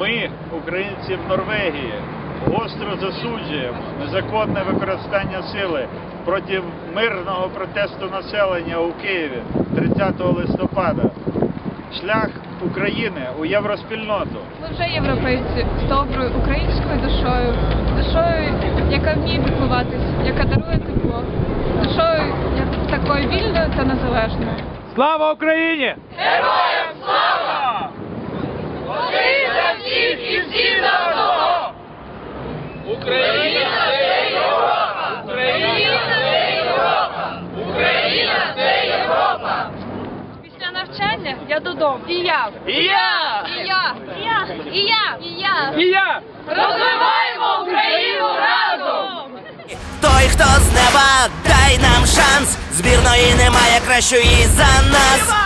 Ми, українці в Норвегії, гостро засуджуємо незаконне використання сили проти мирного протесту населення у Києві 30 листопада. Шлях України у євроспільноту. Ми вже європейці з доброю українською душою, душою, яка вміє піклуватись, яка дарує тепло, душою як такою вільною та незалежною. Слава Україні! Після навчання я додому. І я. І я! І я. І я. І я. І я. І я! Розвиваємо Україну разом! Той, хто з неба, дай нам шанс. Збірної немає кращої за нас. Хіба